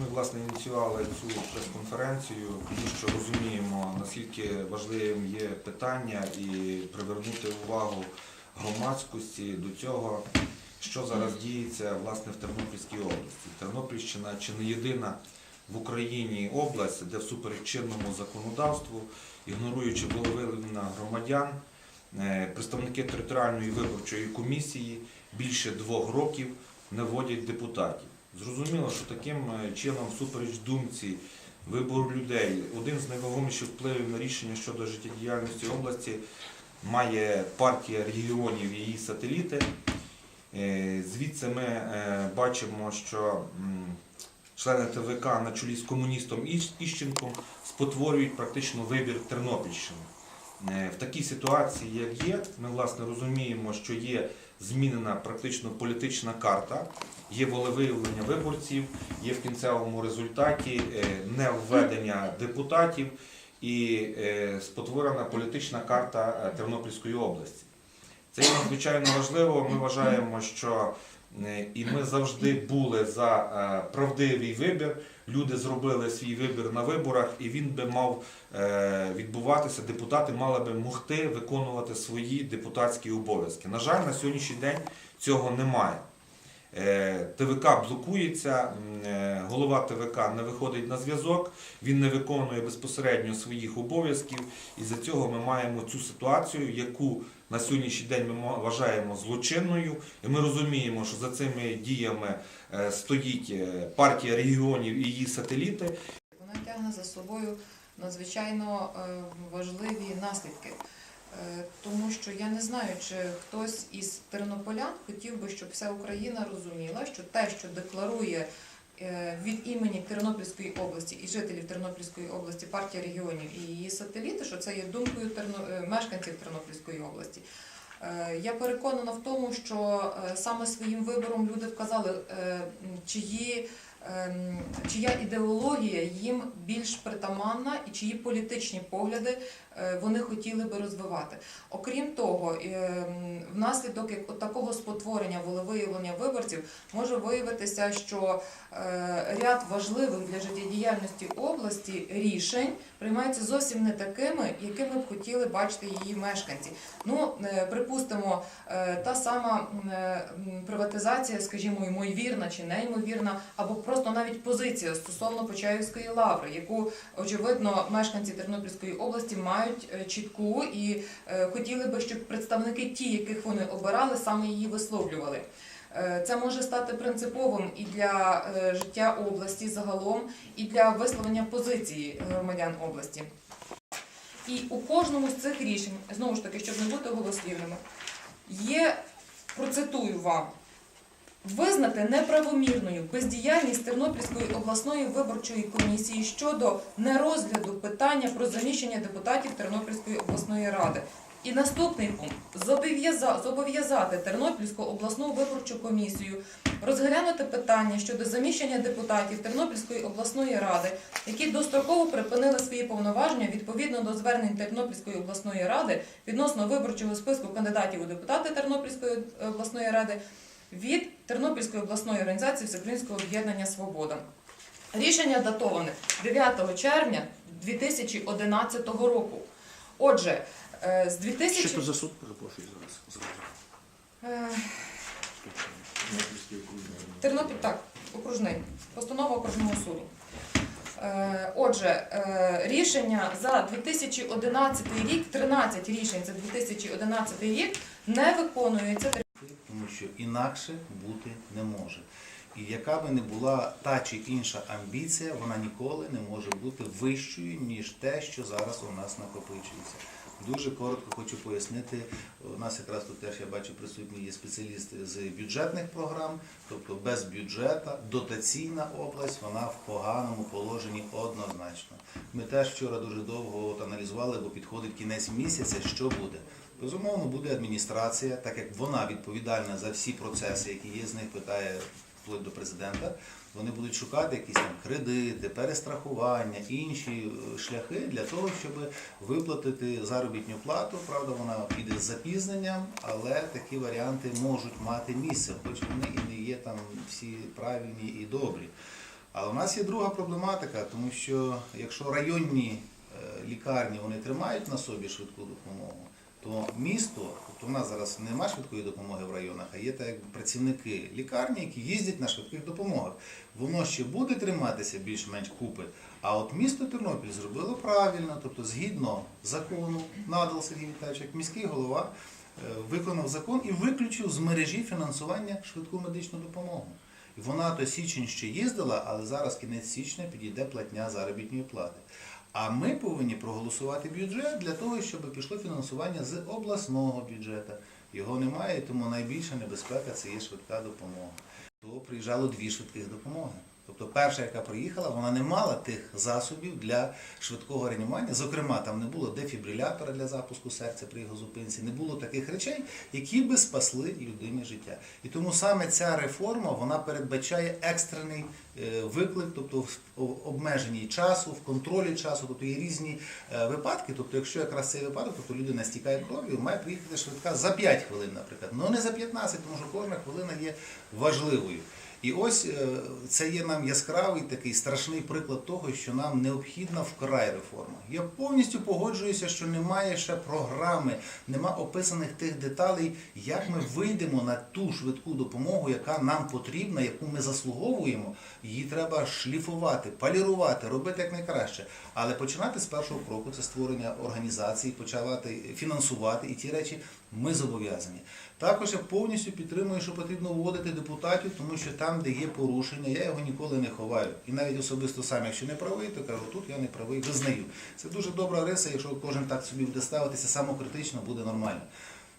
Ми власне ініціювали цю прес-конференцію, тому що розуміємо, наскільки важливим є питання і привернути увагу громадськості до цього, що зараз діється власне в Тернопільській області. Тернопільщина чи не єдина в Україні область, де всупереч чинному законодавству, ігноруючи волевиявлення громадян, е, представники територіальної виборчої комісії більше двох років не вводять депутатів. Зрозуміло, що таким е, чином, всупереч думці вибору людей, один з найвагоміших впливів на рішення щодо життєдіяльності області має партія регіонів і її сателіти. Е, Звідси ми е, бачимо, що члени ТВК на чолі з комуністом Іщенком спотворюють практично вибір Тернопільщини. В такій ситуації, як є, ми власне розуміємо, що є змінена практично політична карта, є волевиявлення виборців, є в кінцевому результаті е, невведення депутатів і е, спотворена політична карта е, Тернопільської області. Це є надзвичайно важливо. Ми вважаємо, що і ми завжди були за правдивий вибір. Люди зробили свій вибір на виборах, і він би мав відбуватися. Депутати мали би могти виконувати свої депутатські обов'язки. На жаль, на сьогоднішній день цього немає. Е, ТВК блокується, е, голова ТВК не виходить на зв'язок, він не виконує безпосередньо своїх обов'язків, і за цього ми маємо цю ситуацію, яку на сьогоднішній день ми вважаємо злочинною, і ми розуміємо, що за цими діями е, стоїть партія регіонів і її сателіти, Вона тягне за собою надзвичайно важливі наслідки. Е, Тому що я не знаю, чи хтось із тернополян хотів би, щоб вся Україна розуміла, що те, що декларує е, від імені Тернопільської області і жителів Тернопільської області партія регіонів і її сателіти, що це є думкою е, мешканців Тернопільської області. Я переконана в тому, що саме своїм вибором люди вказали, чиї ем, чия ідеологія їм більш притаманна і чиї політичні погляди вони хотіли би розвивати. Окрім того, ем, внаслідок такого спотворення волевиявлення виборців може виявитися, що е, ряд важливих для життєдіяльності області рішень приймаються зовсім не такими, якими б хотіли бачити її мешканці. Ну, е, припустимо, е, та сама е, приватизація, скажімо, ймовірна чи неймовірна, або просто навіть позиція стосовно Почаївської лаври, яку очевидно мешканці Тернопільської області мають е, чітку і е, хотіли би, щоб представники ті, яких вони обирали, саме її висловлювали. Е, Це може стати принциповим і для життя області загалом, і для висловлення позиції громадян області. І у кожному з цих рішень, знову ж таки, щоб не бути голослівними, є, процитую вам, визнати неправомірною бездіяльність Тернопільської обласної виборчої комісії щодо нерозгляду питання про заміщення депутатів Тернопільської обласної ради. І наступний пункт зобов'яза- зобов'язати Тернопільську обласну виборчу комісію розглянути питання щодо заміщення депутатів Тернопільської обласної ради, які достроково припинили свої повноваження відповідно до звернень Тернопільської обласної ради відносно виборчого списку кандидатів у депутати Тернопільської обласної ради від Тернопільської обласної організації Всеукраїнського об'єднання Свобода. Рішення датоване 9 червня 2011 року. Отже, е, з 2000... Що то за суд, перепрошую зараз. Е, Тернопіль, так, окружний. Постанова окружного суду. Е, Отже, рішення за 2011 рік, 13 рішень за 2011 рік не виконується що інакше бути не може. І яка би не була та чи інша амбіція, вона ніколи не може бути вищою, ніж те, що зараз у нас накопичується. Дуже коротко хочу пояснити. У нас якраз тут теж я бачу присутні є спеціалісти з бюджетних програм, тобто без бюджету, дотаційна область, вона в поганому положенні однозначно. Ми теж вчора дуже довго аналізували, бо підходить кінець місяця, що буде. Безумовно, буде адміністрація, так як вона відповідальна за всі процеси, які є з них, питає вплоть до президента. Вони будуть шукати якісь там кредити, перестрахування, інші е, шляхи для того, щоб виплатити заробітну плату. Правда, вона піде з запізненням, але такі варіанти можуть мати місце, хоч вони і не є там всі правильні і добрі. Але у нас є друга проблематика, тому що якщо районні е, лікарні вони тримають на собі швидку допомогу, то місто, тобто в нас зараз немає швидкої допомоги в районах, а є так працівники лікарні, які їздять на швидких допомогах. Воно ще буде триматися більш-менш купи. А от місто Тернопіль зробило правильно, тобто згідно закону, надал Сергій Віталійович, як міський голова е, виконав закон і виключив з мережі фінансування швидку медичну допомогу. Вона то січень ще їздила, але зараз кінець січня підійде платня заробітної плати. А ми повинні проголосувати бюджет для того, щоб пішло фінансування з обласного бюджету. Його немає, тому найбільша небезпека це є швидка допомога. То приїжджало дві швидких допомоги. Тобто перша, яка приїхала, вона не мала тих засобів для швидкого реанімування. Зокрема, там не було дефібрилятора для запуску серця при його зупинці, не було таких речей, які би спасли людині життя. І тому саме ця реформа вона передбачає екстрений е, виклик, тобто в обмеженні часу, в контролі часу, тобто є різні е, випадки. Тобто, якщо якраз цей випадок, тобто людина стікає кров'ю, має приїхати швидка за 5 хвилин, наприклад, але не за 15, тому що кожна хвилина є важливою. І ось е, це є нам яскравий такий страшний приклад того, що нам необхідна вкрай реформа. Я повністю погоджуюся, що немає ще програми, нема описаних тих деталей, як ми вийдемо на ту швидку допомогу, яка нам потрібна, яку ми заслуговуємо. Її треба шліфувати, палірувати, робити як найкраще. Але починати з першого кроку це створення організації, почати фінансувати і ті речі ми зобов'язані. Також я повністю підтримую, що потрібно вводити депутатів, тому що там, де є порушення, я його ніколи не ховаю. І навіть особисто сам, якщо не правий, то кажу, тут я не правий, визнаю. Це дуже добра риса, якщо кожен так собі буде ставитися самокритично, буде нормально.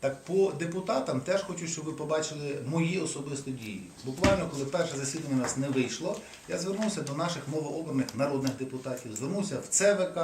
Так по депутатам теж хочу, щоб ви побачили мої особисті дії. Буквально, коли перше засідання у нас не вийшло, я звернувся до наших новообраних народних депутатів, звернувся в ЦВК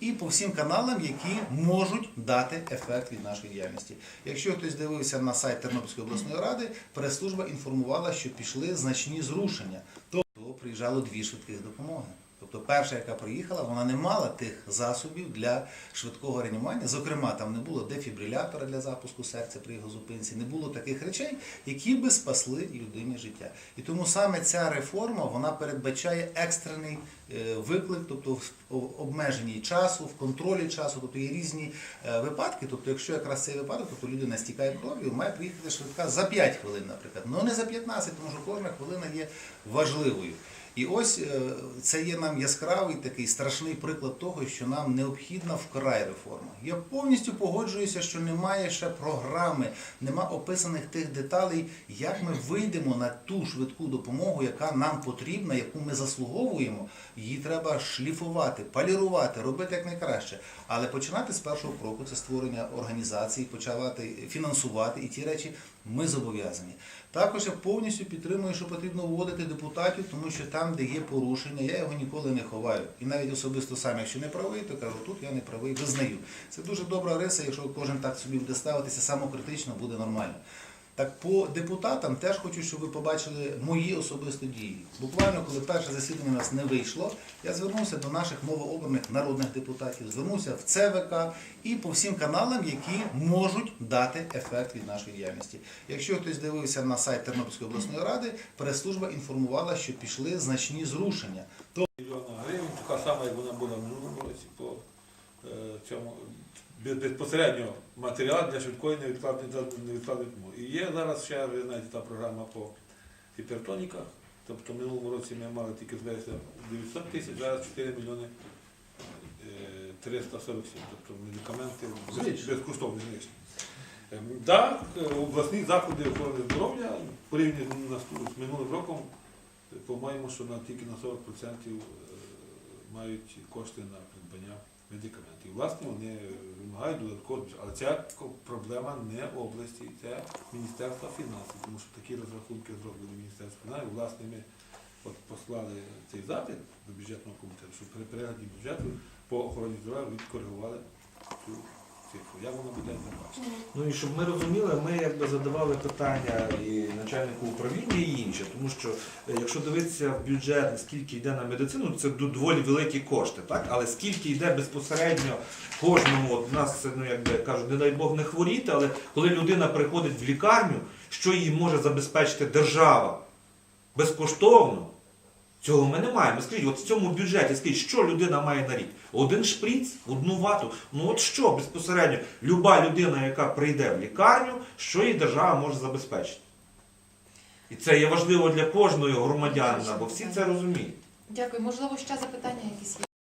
і по всім каналам, які можуть дати ефект від нашої діяльності. Якщо хтось дивився на сайт Тернопільської обласної ради, прес-служба інформувала, що пішли значні зрушення. Тобто приїжджало дві швидких допомоги. Тобто перша, яка приїхала, вона не мала тих засобів для швидкого реанімування. Зокрема, там не було дефібрилятора для запуску серця при його зупинці, не було таких речей, які би спасли людині життя. І тому саме ця реформа вона передбачає екстрений е, виклик, тобто в обмеженні часу, в контролі часу, тобто є різні е, випадки. Тобто, якщо якраз цей випадок, тобто людина стікає кров'ю, має приїхати швидка за 5 хвилин, наприклад, але не за 15, тому що кожна хвилина є важливою. І ось е, це є нам яскравий такий страшний приклад того, що нам необхідна вкрай реформа. Я повністю погоджуюся, що немає ще програми, нема описаних тих деталей, як ми вийдемо на ту швидку допомогу, яка нам потрібна, яку ми заслуговуємо. Її треба шліфувати, палірувати, робити як найкраще. Але починати з першого кроку це створення організації, почати фінансувати і ті речі ми зобов'язані. Також я повністю підтримую, що потрібно вводити депутатів, тому що там, де є порушення, я його ніколи не ховаю. І навіть особисто сам, якщо не правий, то кажу, тут я не правий, визнаю. Це дуже добра риса, якщо кожен так собі буде ставитися самокритично, буде нормально. Так по депутатам теж хочу, щоб ви побачили мої особисті дії. Буквально, коли перше засідання у нас не вийшло, я звернувся до наших новообраних народних депутатів, звернувся в ЦВК і по всім каналам, які можуть дати ефект від нашої діяльності. Якщо хтось дивився на сайт Тернопільської обласної ради, прес-служба інформувала, що пішли значні зрушення. мільйона гривень, така сама, як вона була в минулому році по е, цьому безпосередньо матеріал для швидкої невідкладної допомоги. І є зараз ще, ви знаєте, та програма по гіпертоніках. Тобто в минулому році ми мали тільки з вересня 900 тисяч, зараз 4 мільйони е, 347. Тобто медикаменти безкоштовні знижені. Ем, Так, е, обласні заходи охорони здоров'я порівняно з минулим роком, е, по-моєму, що на тільки на 40% е, мають кошти на придбання медикаментів. Власне, вони вимагають додатково, але ця проблема не області, це Міністерство фінансів, тому що такі розрахунки зроблені Міністерство фінансів. Власне, ми от послали цей запит до бюджетного комітету, щоб при перегляді бюджету по охороні здоров'я відкоригували цю цифру. Як вона буде, не. Ну і щоб ми розуміли, ми якби задавали питання і начальнику управління і інше, тому що е, якщо дивитися в бюджет, скільки йде на медицину, це доволі великі кошти, так? Але скільки йде безпосередньо кожному, от в нас це, ну якби кажуть, не дай Бог не хворіти, але коли людина приходить в лікарню, що їй може забезпечити держава безкоштовно, Цього ми не маємо. Скажіть, от в цьому бюджеті, скажіть, що людина має на рік? Один шприц, одну вату. Ну от що безпосередньо люба людина, яка прийде в лікарню, що їй держава може забезпечити? І це є важливо для кожного громадянина, бо всі це розуміють. Дякую. Можливо, ще запитання якісь є?